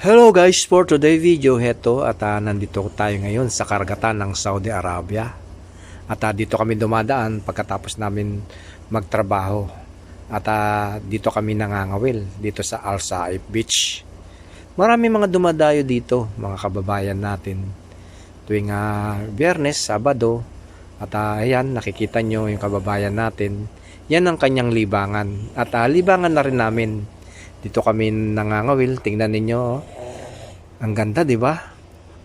Hello guys, for today video heto at ah, nandito tayo ngayon sa karagatan ng Saudi Arabia. At ah, dito kami dumadaan pagkatapos namin magtrabaho. At ah, dito kami nangangawil dito sa Al Saif Beach. Marami mga dumadayo dito, mga kababayan natin. Tuwing ah, Biyernes, Sabado, at ah, ayan, nakikita nyo yung kababayan natin. Yan ang kanyang libangan. At ah, libangan na rin namin dito kami nangangawil. Tingnan ninyo. oh. Ang ganda, di ba?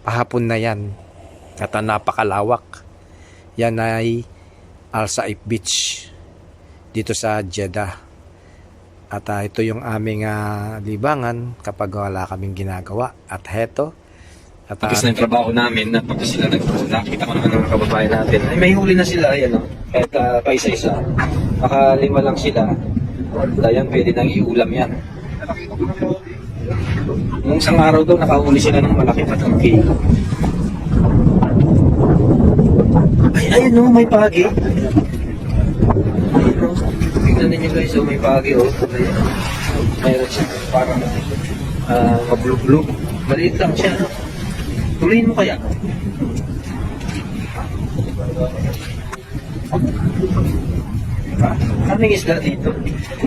Pahapon na yan. At napakalawak. Yan ay Al Saif Beach. Dito sa Jeddah. At ah, ito yung aming ah, libangan kapag wala kaming ginagawa. At heto. At ah, Tapos na yung trabaho namin, na sila nag nakita ko naman ng mga kababayan natin, ay may huli na sila, ayan o, kahit uh, pa isa-isa. Baka lima lang sila. Ayan, pwede nang iulam yan. Nung isang araw daw, nakahuli sila ng malaki patangki. Ay, ayun o, may pagi. Tingnan ninyo guys, o, may pagi o. Ayan. Mayroon siya, parang uh, mablug-blug. Maliit lang siya. Tuloyin mo kaya? Kaming isda dito.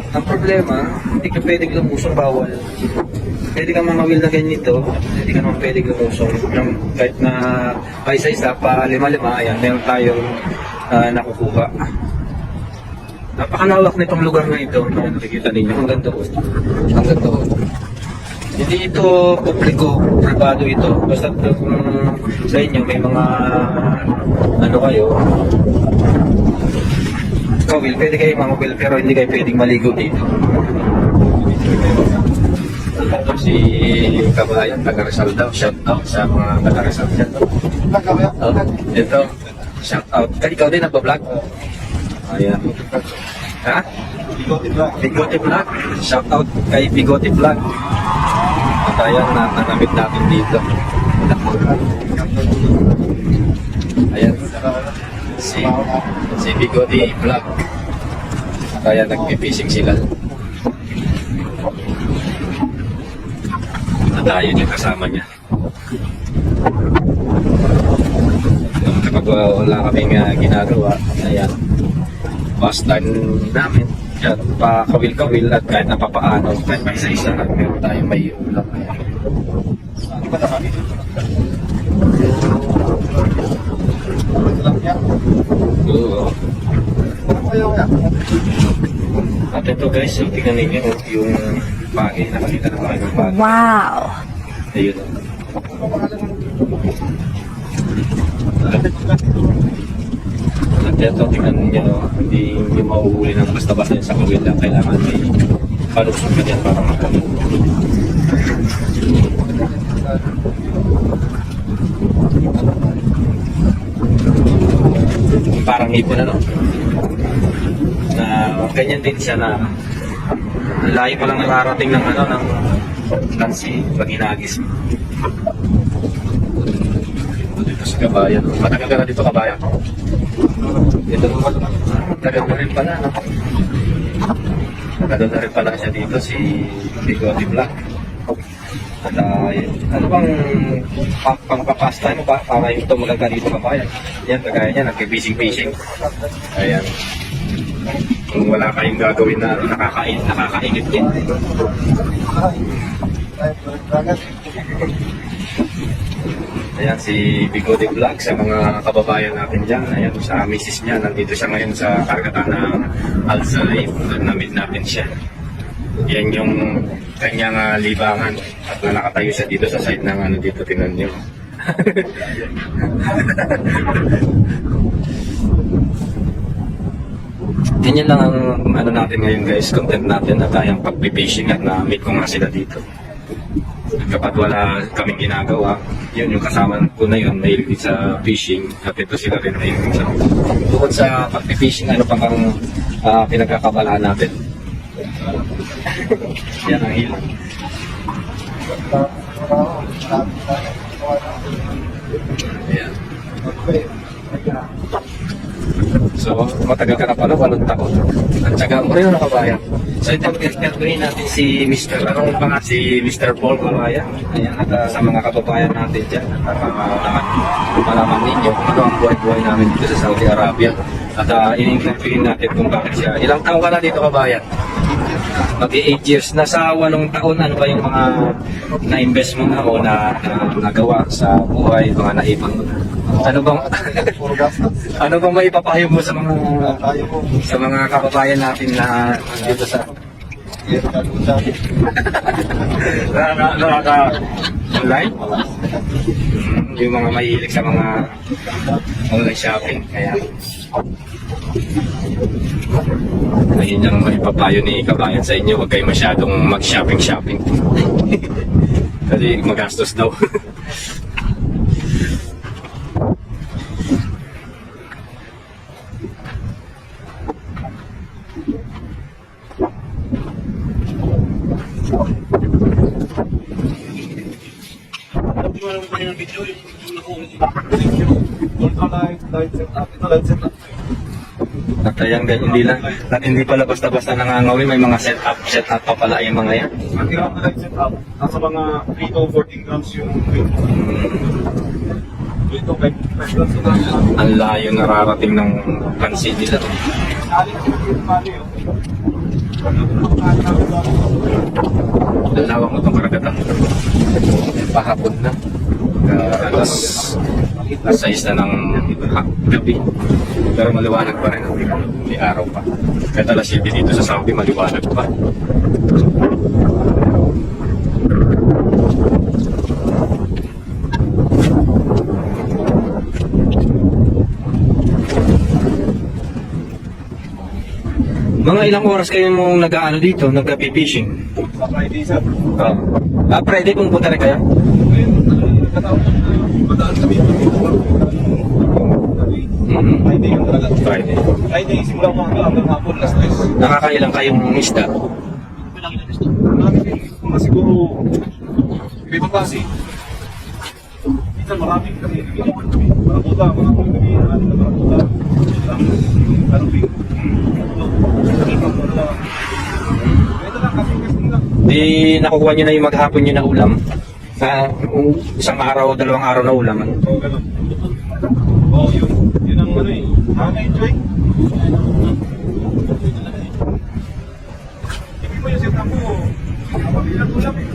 Ang problema, hindi ka pwedeng lumusong bawal. Pwede kang mamawil na ganito, hindi ka naman pwedeng lumusong. Ng, kahit na pa isa-isa, pa lima-lima, ayan, meron tayong ah, nakukuha. Napakalawak na itong lugar na ito. Ayan, nakikita ninyo. Ang ganda ko. Ang ganda ko. Hindi ito publiko, privado ito. Basta kung sa inyo may mga ano kayo, kawil, pwede kayo mamawil pero hindi kayo pwedeng maligo dito. Ito si Kabayan, taga Rizal daw. Shout out sa mga taga Rizal dyan. Oh, ito, shout out. Kaya ikaw din nagpa-vlog? Ayan. Ha? Bigote Vlog. Shout out kay Bigote Vlog. At ayan na nagamit natin dito. Ayan. Si, si Bigote Vlog. At ayan, nagpipising sila. At ayun yung kasama niya. Kapag wala kaming uh, ginagawa, ayan, time namin. Yan, pa-kawil-kawil at kahit napapaano, kahit pa isa-isa, meron tayong may ulam. Ayan. Oo. At ito guys, so, tingnan ninyo oh, yung bagay, na tayo ng bagay. Wow. Ayun. At ito, tingnan ninyo, no, hindi nyo mahuhuli ng basta-basta sa kawil lang. Kailangan may palusog ka dyan para makamit. Parang hipon ano? Na ganyan din siya na layo pa lang nakarating ng ano ng lansi pag hinagis. Dito sa kabayan. Matagal ka na dito kabayan. Dito matagal na rin pala. No? Matagal na rin pala siya dito si Bigote Black. At uh, ano bang pa, pang papastime mo pa para yung tumulag ka dito kabayan? Yan, kagaya niya, nagkibising-bising. Ayan. Kung wala kayong gagawin na nakakain, nakakainit din. Ayan si Bigote Vlog sa mga kababayan natin dyan. Ayan sa misis niya. Nandito siya ngayon sa karagatan ng Al Saif. Namit natin siya. Yan yung kanyang ah, libangan. At na nakatayo siya dito sa side ng ano dito. Tinan niyo. Ganyan lang ang ano natin ngayon guys, content natin at tayong pag-fishing at na-meet ko nga sila dito. Kapag wala kaming ginagawa, yun yung kasama ko na yun, mahilig sa fishing at ito sila rin mahilig sa Bukod sa pag-fishing, ano pa kang uh, pinagkakabalaan natin? Yan ang hilang. Ayan. So, matagal ka na pala, walong taon. At saka mo rin na kabayan. So interviewin natin si Mr. Ano pa si Mr. Paul Malaya. Ayan, at uh, sa mga kababayan natin dyan. At uh, naman, malaman ninyo ano ang buhay-buhay namin dito sa Saudi Arabia. At uh, in-interviewin natin kung bakit siya. Ilang taon ka na dito kabayan? Mag 8 years. Nasa walong taon, ano ba yung mga na-invest mo na o na, na nagawa sa buhay, mga naipon mo na? Ano bang ano bang maipapayo mo sa mga sa mga kababayan natin na dito sa Yes, gagawin sa akin. na, na, na, na, online? Mm, yung mga mahilig sa mga online shopping. Kaya ayun yung maipapayo ni kabayan sa inyo. Huwag kayo masyadong mag-shopping-shopping. Kasi magastos daw. Hindi mo alam kung yung video, yung yung nakuha niyo. Ito light, light set up. Ito light set up. At ayan guys, hindi lang, at hindi pala basta-basta nangangawin, may mga setup, setup pa pala yung mga yan. Ang gram na light set up, nasa mga 3 to 14 grams yung weight. Ito, 5 grams ito. Ang layo nararating ng pansin nila. Lawak mo itong karagatan. Pahapon na. Alas, alas 6 na ng ha- gabi. Pero maliwanag pa rin. May araw pa. Kahit alas 7 dito sa Saudi, maliwanag pa. Mga ilang oras kayo mong nag-ano dito, nag-fishing? Sa Friday, sir. Oh. Ah, Friday kung punta rin kayo? Madaan kami dito. Friday yung talaga. Friday. Friday, simulang umaga hanggang hapon, last tres. Nakakailang kayong isda? Mga siguro, ibang klase. Minsan maraming kami, marabuta, mga kami kami, ano na marabuta. Ano lang. Di nakukuha nyo na yung maghapon nyo na ulam? Sa uh, isang araw, dalawang araw na ulam? Oo. Oo, yun. Yun ang ano eh. Nakaka-enjoy. Hindi mo yung setup mo. Kapabilang ulam eh.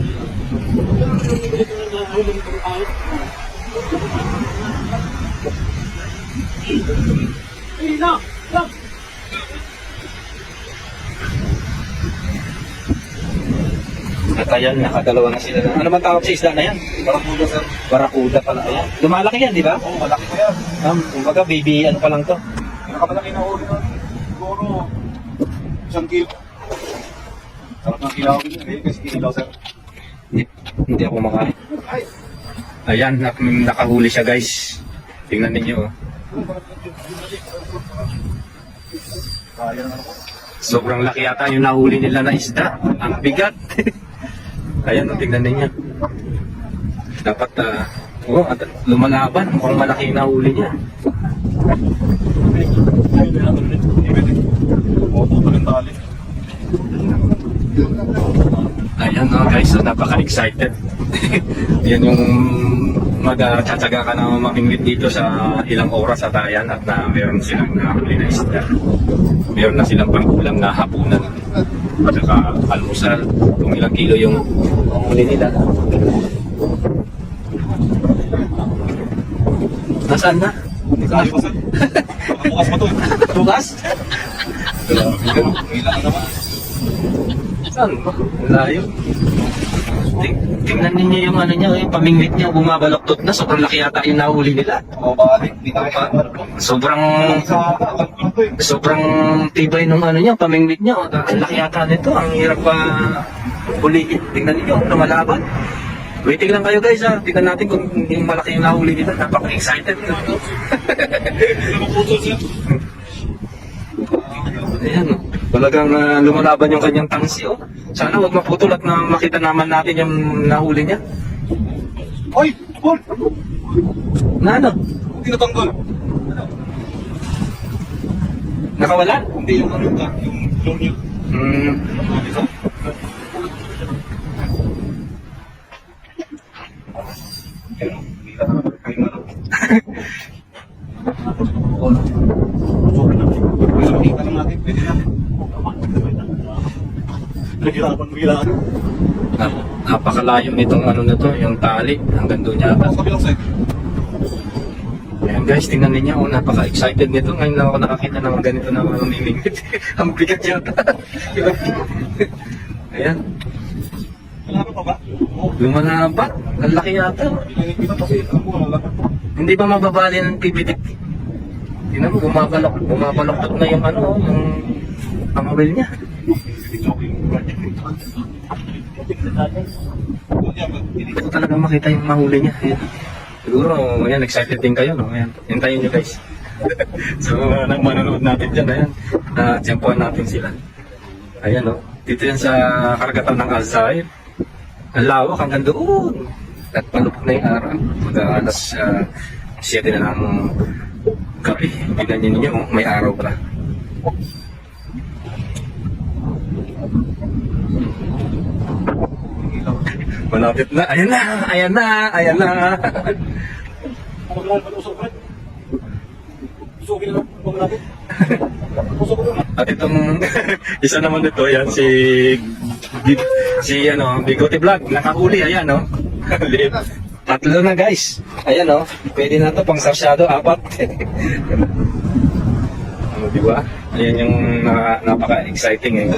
At ayan, nakadalawa na sila. Ano man tawag sa isda na yan? Barakuda sir. Barakuda pala. Ayan. Lumalaki yan, di ba? Oo, malaki ko yan. Um, kumbaga, baby, ano pa lang to? Pinakamalaki na huli nun. Siguro, isang kilo. Sarap ng kilawin yun eh, kasi kinilaw sir. Hindi, hindi ako makain. Ay! Ayan, nak nakahuli siya guys. Tingnan ninyo. oh. Sobrang laki yata yung nahuli nila na isda. Ang bigat. Ayan, oh, tingnan ninyo. Dapat, ah, oh, at lumalaban. Mukhang malaki yung nahuli niya. Ayan no guys, so napaka-excited. Yan yung magtsatsaga ka na mamingwit dito sa ilang oras at ayan at na meron silang nahuli na isda. Meron na silang pangkulang na hapunan. At saka almusal, kung ilang kilo yung huli nila. Nasaan na? Bukas pa to. Bukas? Ilan naman. Saan ba? Layo. Ting tingnan ninyo yung ano niya, yung pamingwit niya, bumabaloktot na. Sobrang laki yata yung nahuli nila. O balik, di ano. Sobrang sobrang tibay nung ano niya, pamingwit niya. Oh, Ang laki yata nito. Ang hirap pa huliin. Tingnan niyo, lumalaban. Waiting lang kayo guys ha. Tingnan natin kung yung malaki yung nahuli nila. Napaka-excited. Siya. Ayan, oh. Talagang ah, lumalaban yung kanyang tangsi. Oh. Sana wag maputol at na makita naman natin yung nahuli niya. Oy! Paul! Na ano? Hindi natanggol. Nakawala? Hindi yung ano yung yung yung Hmm. Makita lang natin, pwede na. Nagirapan mo ilaan. Ah, napakalayo nitong ano na to, yung tali. Hanggang doon yata. Sa kabilang side. Ayan guys, tingnan ninyo. Oh, napaka-excited nito. Ngayon lang ako nakakita ng ganito na mamimingit. Ang bigat yata. Ayan. Wala pa ba? Oo. Lumalabat. Ang laki yata. Hindi ba mababali ng pipitik? Tingnan mo, bumabalok, bumabaloktot na yung ano, yung pangawil niya. Hindi ko talaga makita yung mahuli niya. Ayan. Siguro, ayan, excited din kayo, no? Ayan, hintayin nyo guys. so, mga nang manonood natin dyan, ayan. Uh, tiyempohan natin sila. Ayan, no? Dito yan sa karagatan ng Alzheimer. Ang lawak hanggang doon. At palupok na yung araw. Mag alas uh, 7 na ng gabi. Tignan ninyo, may araw pala. Malapit na. Ayan na! Ayan na! Ayan na! Pagkakaan pa usok, Fred. Usokin na lang. Huwag natin. Usok ko na. At itong isa naman nito, yan si si ano, Bigote Vlog, nakahuli, ayan no. Liit. Tatlo na guys. Ayan no. Pwede na to pang sarsyado, apat. ano, di ba? Ayan yung na, napaka-exciting eh.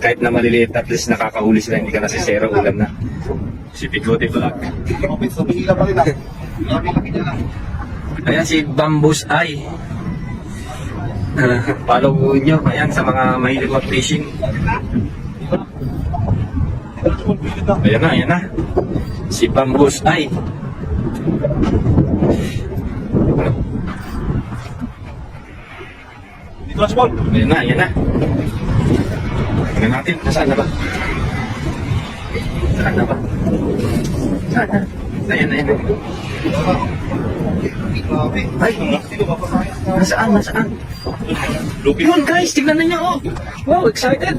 Kahit na maliliit, at least nakakahuli sila, hindi ka na si Zero ulam na. Si Bigote Vlog. Kapit, sa pihila pa rin ah. Lang. Ayan si Bambus Eye. Follow nyo, ayan sa mga mahilig mag-fishing. Ayan na, ayan na. Si Bambus Eye. Na si Paul. Ayan na, ayan na. Tingnan natin, nasaan na ba? Saan na ba? Saan na? Ayan, ayan. Ay, nasaan, nasaan? Yun guys, tignan ninyo oh. Wow, excited.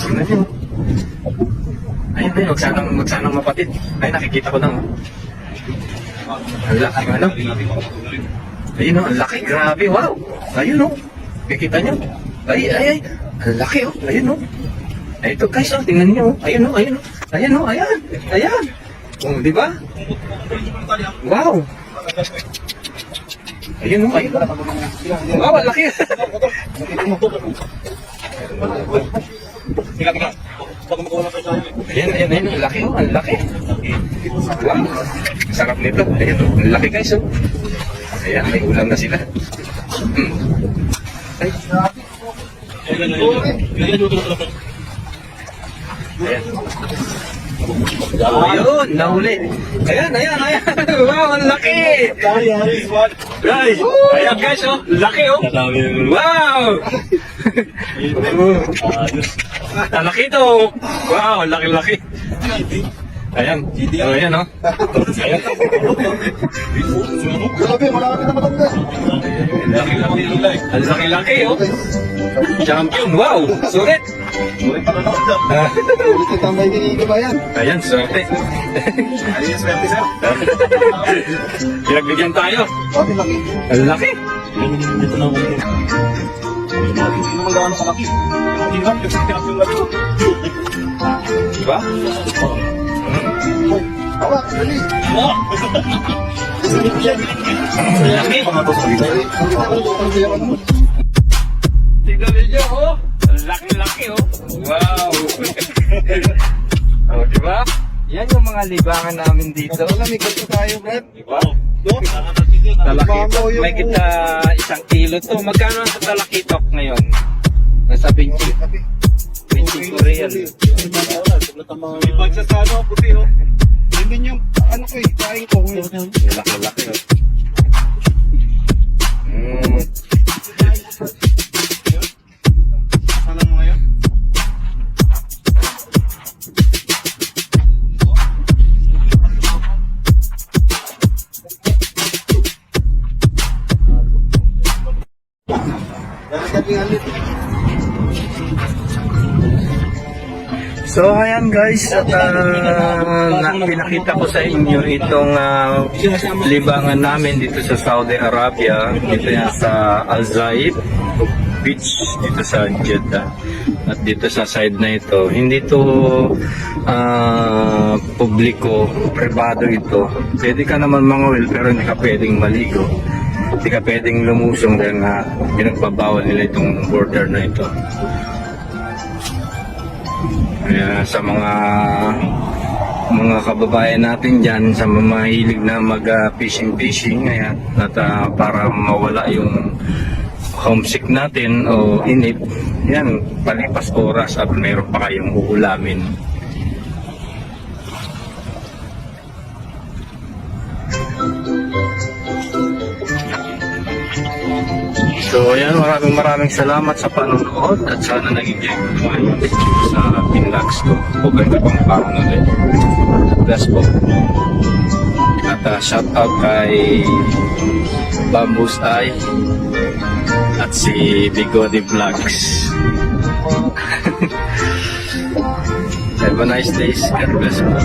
tignan nyo. Ayun na yun, wag sanang, wag sanang mapatid. Ay, nakikita ko na oh. Ang laki ano. Ayun oh, ang laki, grabe, wow. Ayun oh, kikita nyo. Ay, ay, ay, ang laki oh, ayun oh. Ay, ito guys oh, tingnan nyo oh. Ayun oh, ayun oh. Ayan oh, ayan, ayan. Oh, di ba? Wow. Ayun oh, ayun oh. Wow, ang laki. Ayan, ayan, ayan. Ang laki, oh. Ang laki. Wow. Sarap nito. Ayan, oh. Laki, guys, oh. Ayan, may ulam na sila. Hmm. Ayun, nahuli. Ayan, ayan, ayan. Wow, ang laki. Guys, ayan, guys, oh. Laki, oh. Wow. Ang laki to. Wow, laki-laki. Ayan. Oh, ayan, oh. Ayan. Grabe, marami na matanda. Ang laki-laki, oh. Champion, wow. Sulit. Ah, Ulit yung tambay ni Kabayan. Ayan, swerte. Ayun yung swerte, sir. Pinagbigyan tayo. Grabe, laki. Ang laki. Dito na ako. Hindi naman gaano kalaki. Ang hirap kasi tinap yung laki. Diba? Awa, dali. Tignan oh. Laki-laki, oh. Wow. oh, diba? Yan yung mga libangan namin dito. Malamig kasi tayo, Brad. Diba? Talakitok, may kita isang kilo to. Magkano ang talakitok ngayon? Nasa 20. 20 real. May bagsa sa ano, puti, oh. Yun din yung, ano ko eh, kain ko. Laki-laki. oh. Mm. So ayan guys, at ah, na, pinakita ko sa inyo itong ah, libangan namin dito sa Saudi Arabia, dito yan sa Al Zaid Beach dito sa Jeddah. At dito sa side na ito, hindi to ah, publiko, privado ito. Pwede ka naman mangawil pero hindi ka pwedeng maligo. Hindi ka pwedeng lumusong dahil nga pinagbabawal nila itong border na ito. Kaya sa mga mga kababayan natin dyan sa mahilig na mag ah, fishing fishing ayan at ah, para mawala yung homesick natin o inip yan palipas oras at meron pa kayong uulamin So ayan, maraming maraming salamat sa panonood at sana nag-enjoy ko kayo sa pinlags ko. Huwag ganda pang parang ulit. Bless po. At uh, shout out kay Bamboo's Eye at si Bigodi Vlogs. Have a nice day. God bless po.